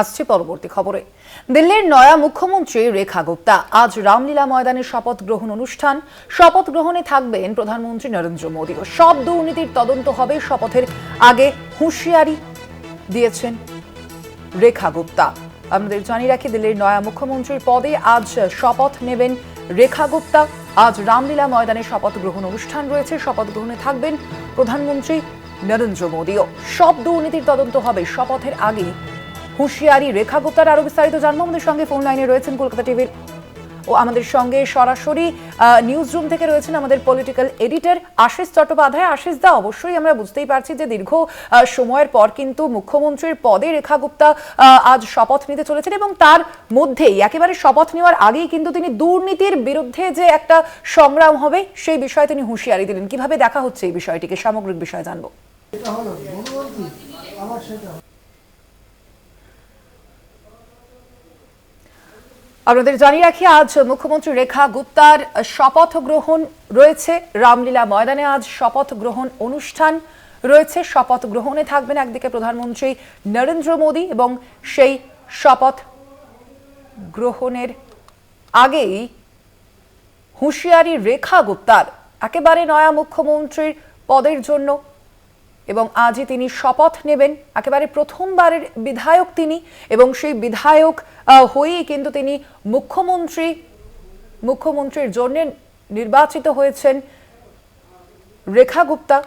আসছে পরবর্তী খবরে। দিল্লির নয়া মুখ্যমন্ত্রী রেখা গুপ্তা। আজ রামলীলা ময়দানে শপথ গ্রহণ অনুষ্ঠান। শপথ গ্রহণে থাকবেন প্রধানমন্ত্রী নরেন্দ্র মোদী সব দুর্নীতির তদন্ত হবে শপথের আগে হুঁশিয়ারি দিয়েছেন রেখা গুপ্তা। আমাদের জানিয়ে রাখি, দিল্লির নয়া মুখ্যমন্ত্রীর পদে আজ শপথ নেবেন রেখা গুপ্তা। আজ রামলীলা ময়দানে শপথ গ্রহণ অনুষ্ঠান রয়েছে। শপথ গ্রহণে থাকবেন প্রধানমন্ত্রী নরেন্দ্র মোদীও সব দুর্নীতির তদন্ত হবে শপথের আগে হুঁশিয়ারি রেখা গুপ্তার আরও বিস্তারিত জানব। আমাদের সঙ্গে ফোন লাইনে রয়েছেন কলকাতা টিভির ও আমাদের সঙ্গে সরাসরি নিউজ রুম থেকে রয়েছেন আমাদের পলিটিক্যাল এডিটর আশিস চট্টোপাধ্যায়। আশিস দা, অবশ্যই আমরা বুঝতেই পারছি যে দীর্ঘ সময়ের পর কিন্তু মুখ্যমন্ত্রীর পদে রেখা গুপ্তা আজ শপথ নিতে চলেছেন এবং তার মধ্যেই, একেবারে শপথ নেওয়ার আগেই কিন্তু তিনি দুর্নীতির বিরুদ্ধে যে একটা সংগ্রাম হবে, সেই বিষয়ে তিনি হুঁশিয়ারি দিলেন। কীভাবে দেখা হচ্ছে এই বিষয়টিকে? সামগ্রিক বিষয়ে জানব। আপনাদের জানিয়ে রাখি, আজ মুখ্যমন্ত্রী রেখা গুপ্তার শপথ গ্রহণ রয়েছে। রামলীলা ময়দানে আজ শপথ গ্রহণ অনুষ্ঠান রয়েছে। শপথ গ্রহণে থাকবেন একদিকে প্রধানমন্ত্রী নরেন্দ্র মোদী এবং সেই শপথ গ্রহণের আগেই হুঁশিয়ারি রেখা গুপ্তার। একেবারে নয়া মুখ্যমন্ত্রীর পদের জন্য এবং আজই তিনি শপথ নেবেন। একেবারে প্রথমবারের বিধায়ক তিনি এবং সেই বিধায়ক হয়েই কিন্তু তিনি মুখ্যমন্ত্রী, মুখ্যমন্ত্রীর জন্য নির্বাচিত হয়েছেন রেখা গুপ্তা।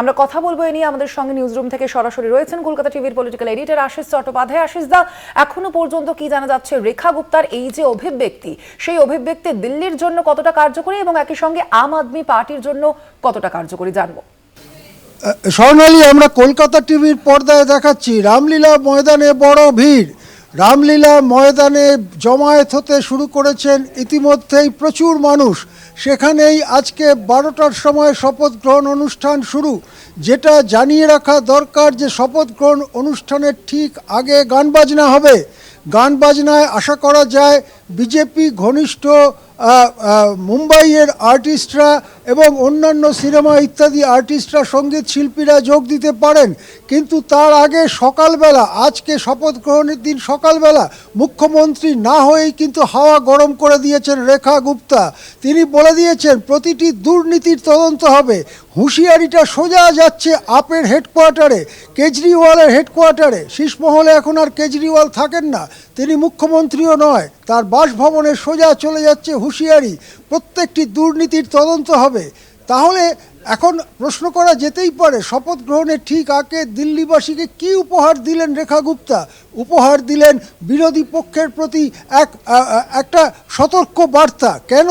আমরা কথা বলব এ নিয়ে আমাদের সঙ্গে নিউজরুম থেকে সরাসরি রয়েছেন কলকাতা টিভির পলিটিক্যাল এডিটর আশিস চট্টোপাধ্যায়। আশিস দা, এখনও পর্যন্ত কি জানা যাচ্ছে রেখা গুপ্তার এই যে অভিব্যক্তি? সেই অভিব্যক্তি দিল্লির জন্য কতটা কার্যকরী এবং একই সঙ্গে আম আদমি পার্টির জন্য কতটা কার্যকরী জানব। স্বর্ণালী, আমরা কলকাতা টিভির পর্দায় দেখাচ্ছি। রামলীলা ময়দানে বড় ভিড়। রামলীলা ময়দানে জমায়েত হতে শুরু করেছেন ইতিমধ্যেই প্রচুর মানুষ। সেখানেই আজকে বারোটার সময় শপথ গ্রহণ অনুষ্ঠান শুরু। যেটা জানিয়ে রাখা দরকার যে শপথ গ্রহণ অনুষ্ঠানের ঠিক আগে গান বাজনা হবে। গান বাজনায় আশা করা যায়, বিজেপি ঘনিষ্ঠ মুম্বাইয়ের আর্টিস্টরা এবং অন্যান্য সিনেমা ইত্যাদি আর্টিস্টরা, সংগীত শিল্পীরা যোগ দিতে পারেন। কিন্তু তার আগে সকালবেলা, আজকে শপথ গ্রহণের দিন সকালবেলা, মুখ্যমন্ত্রী না হয়েই কিন্তু হাওয়া গরম করে দিয়েছেন রেখা গুপ্তা। তিনি বলে দিয়েছেন, প্রতিটি দুর্নীতির তদন্ত হবে। হুঁশিয়ারিটা সোজা যাচ্ছে আপের হেডকোয়ার্টারে, কেজরিওয়ালের হেডকোয়ার্টারে। শীষমহলে এখন আর কেজরিওয়াল থাকেন না। তিনি মুখ্যমন্ত্রীও নয়, তার বাসভবনে সোজা চলে যাচ্ছে হুঁশিয়ারি। প্রত্যেকটি দুর্নীতির তদন্ত হবে। তাহলে এখন প্রশ্ন করা যেতেই পারে, শপথ গ্রহণের ঠিক আগে দিল্লিবাসীকে কি উপহার দিলেন রেখা গুপ্তা? উপহার দিলেন বিরোধী পক্ষের প্রতি এক একটা সতর্ক বার্তা। কেন?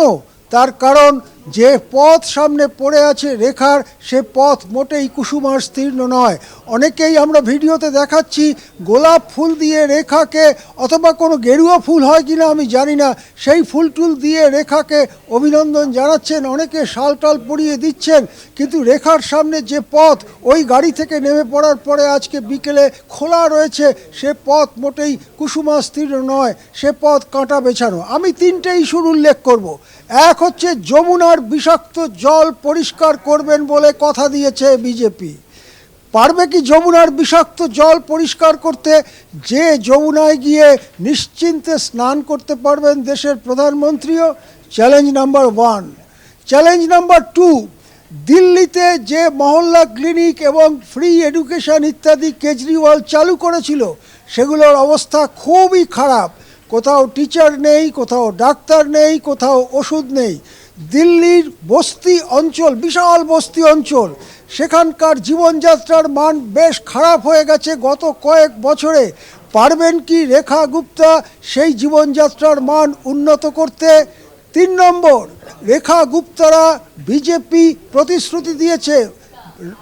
তার কারণ যে পথ সামনে পড়ে আছে রেখার, সে পথ মোটেই কুসুমার স্তীর্ণ নয়। অনেকেই আমরা ভিডিওতে দেখাচ্ছি, গোলাপ ফুল দিয়ে রেখাকে অথবা কোনো গেরুয়া ফুল হয় কিনা আমি জানি না। সেই ফুল টুল দিয়ে রেখাকে অভিনন্দন জানাচ্ছেন, অনেকে শাল টাল পরিয়ে দিচ্ছেন। কিন্তু রেখার সামনে যে পথ, ওই গাড়ি থেকে নেমে পড়ার পরে আজকে বিকেলে খোলা রয়েছে, সে পথ মোটেই কুসুমাস্তীর্ণ নয়, সে পথ কাঁটা বেছানো। আমি তিনটে ইস্যুর উল্লেখ করব। এক হচ্ছে যমুনার বিষাক্ত জল পরিষ্কার করবেন বলে কথা দিয়েছে বিজেপি। পারবে কি যমুনার বিষাক্ত জল পরিষ্কার করতে? যে যমুনায় গিয়ে নিশ্চিন্তে স্নান করতে পারবেন দেশের প্রধানমন্ত্রীও। Challenge number one. Challenge number two, দিল্লিতে যে মহল্লা ক্লিনিক এবং ফ্রি এডুকেশন ইত্যাদি কেজরিওয়াল চালু করেছিল, সেগুলোর অবস্থা খুবই খারাপ। কোথাও টিচার নেই, কোথাও ডাক্তার নেই, কোথাও ওষুধ নেই। দিল্লির বস্তি অঞ্চল, বিশাল বস্তি অঞ্চল। সেখানকার জীবনযাত্রার মান বেশ খারাপ হয়ে গেছে গত কয়েক বছরে। পারবেন কি রেখা গুপ্তা সেই জীবনযাত্রার মান উন্নত করতে? তিন নম্বর, রেখা গুপ্তারা বিজেপি প্রতিশ্রুতি দিয়েছে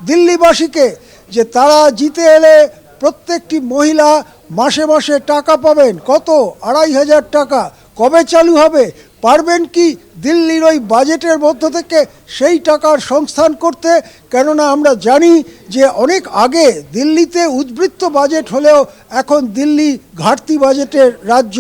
দিল্লিবাসীকে যে তারা জিতে এলে প্রত্যেকটি মহিলা মাসে মাসে টাকা পাবেন। কত? আড়াই হাজার টাকা। কবে চালু হবে? পারবেন কি দিল্লির ওই বাজেটের মধ্য থেকে সেই টাকার সংস্থান করতে? কেননা আমরা জানি যে অনেক আগে দিল্লিতে উদ্বৃত্ত বাজেট হলেও এখন দিল্লি ঘাটতি বাজেটের রাজ্য।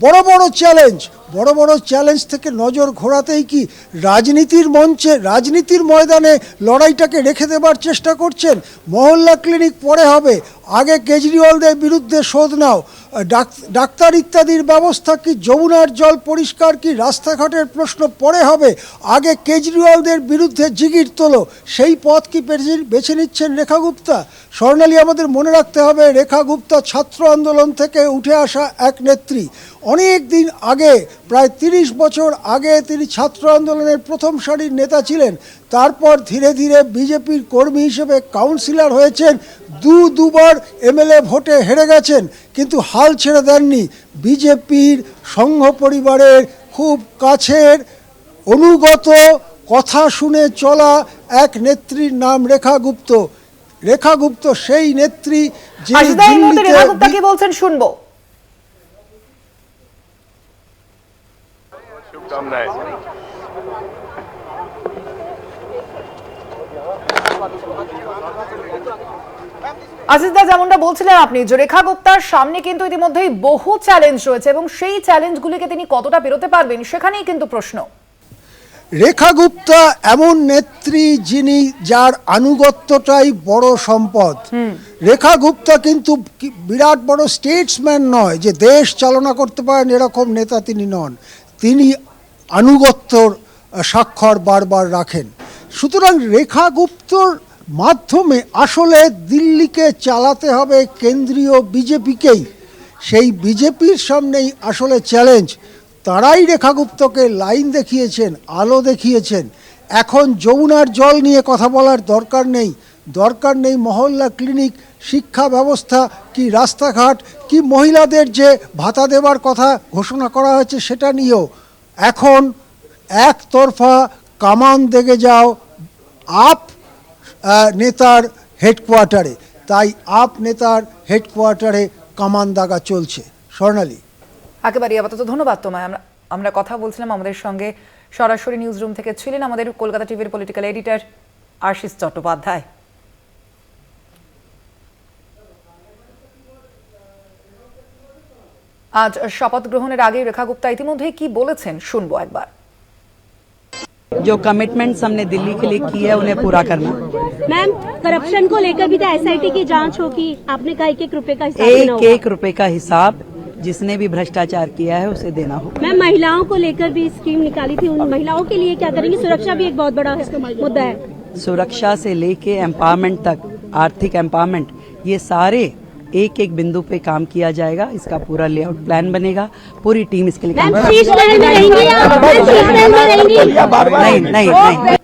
বড় বড় চ্যালেঞ্জ, বড় বড় চ্যালেঞ্জ থেকে নজর ঘোরাতেই কি রাজনীতির মঞ্চে, রাজনীতির ময়দানে লড়াইটাকে রেখে দেবার চেষ্টা করছেন? মহল্লা ক্লিনিক পরে হবে আগে কেজরিওয়ালদের বিরুদ্ধে শোধ নাও। ডাক- ডাক্তার ইত্যাদির ব্যবস্থা কি যমুনার জল পরিষ্কার কি রাস্তাঘাটের প্রশ্ন পরে হবে? আগে কেজরিওয়ালদের বিরুদ্ধে জিগির তোলো। সেই পথ কি বেছে নিচ্ছেন রেখা গুপ্তা? স্বর্ণালী, আমাদের মনে রাখতে হবে, রেখা গুপ্তা ছাত্র আন্দোলন থেকে উঠে আসা এক নেত্রী। অনেক দিন আগে, প্রায় তিরিশ বছর আগে তিনি ছাত্র আন্দোলনের প্রথম সারির নেতা ছিলেন। তারপর ধীরে ধীরে বিজেপির কর্মী হিসেবে কাউন্সিলর হয়েছেন। দু দুবার এমএলএ ভোটে হেরে গেছেন কিন্তু হাল ছেড়ে দেননি। বিজেপির সংঘ পরিবারের খুব কাছের অনুগত কথা শুনে চলা এক নেত্রীর নাম রেখা গুপ্ত। রেখা গুপ্ত সেই নেত্রী যে বলছেন শুনব। শুভকামনায়। আজিজদা যেমনটা বলছিলেন আপনি যে রেখা গুপ্তার সামনে কিন্তু ইতিমধ্যেই বহু চ্যালেঞ্জ রয়েছে এবং সেই চ্যালেঞ্জগুলিকে তিনি কতটা পেরোতে পারবেন সেখানেই কিন্তু প্রশ্ন। রেখা গুপ্তা এমন নেত্রী যিনি যার আনুগত্যটাই বড় সম্পদ। রেখা গুপ্তা কিন্তু বিরাট বড় স্টেটসম্যান নয় যে দেশ চালনা করতে পারেন এরকম নেতা তিনি নন। তিনি আনুগত্যর স্বাক্ষর বারবার রাখেন। সুতরাং রেখা গুপ্তর মাধ্যমে আসলে দিল্লিকে চালাতে হবে কেন্দ্রীয় বিজেপিকেই। সেই বিজেপির সামনেই আসলে চ্যালেঞ্জ তারাই রেখা গুপ্তকে লাইন দেখিয়েছেন, আলো দেখিয়েছেন। এখন যমুনার জল নিয়ে কথা বলার দরকার নেই। দরকার নেই মহল্লা ক্লিনিক শিক্ষা ব্যবস্থা, কি রাস্তাঘাট, কি মহিলাদের যে ভাতা দেওয়ার কথা ঘোষণা করা হয়েছে সেটা নিয়েও। এখন একতরফা কামান দেখে যাও, আপ নেতার হেডকোয়ার্টারে। তাই আপ, নেতার হেডকোয়ার্টারে কামান দাগা চলছে। স্বর্ণালী। একেবারে আপাতত ধন্যবাদ তোমায়। আমরা আমরা কথা বলছিলাম আমাদের সঙ্গে সরাসরি নিউজ রুম থেকে ছিলেন আমাদের কলকাতা টিভির পলিটিক্যাল এডিটর আশিস চট্টোপাধ্যায়। আজ শপথ গ্রহণের আগে রেখা গুপ্তা ইতিমধ্যেই কি বলেছেন শুনব একবার। जो कमिटमेंट्स हमने दिल्ली के लिए की है उन्हें पूरा करना। मैम करप्शन को लेकर भी तो एसआईटी की जाँच होगी। आपने कहा एक एक रुपए का हिसाब एक एक रुपए का हिसाब जिसने भी भ्रष्टाचार किया है उसे देना होगा। मैम महिलाओं को लेकर भी स्कीम निकाली थी उन महिलाओं के लिए। क्या करेंगे? सुरक्षा भी एक बहुत बड़ा मुद्दा है। सुरक्षा से लेके एम्पावरमेंट तक आर्थिक एम्पावरमेंट ये सारे एक एक बिंदु पे काम किया जाएगा इसका पूरा लेआउट प्लान बनेगा पूरी टीम इसके लिए काम नहीं नहीं नहीं।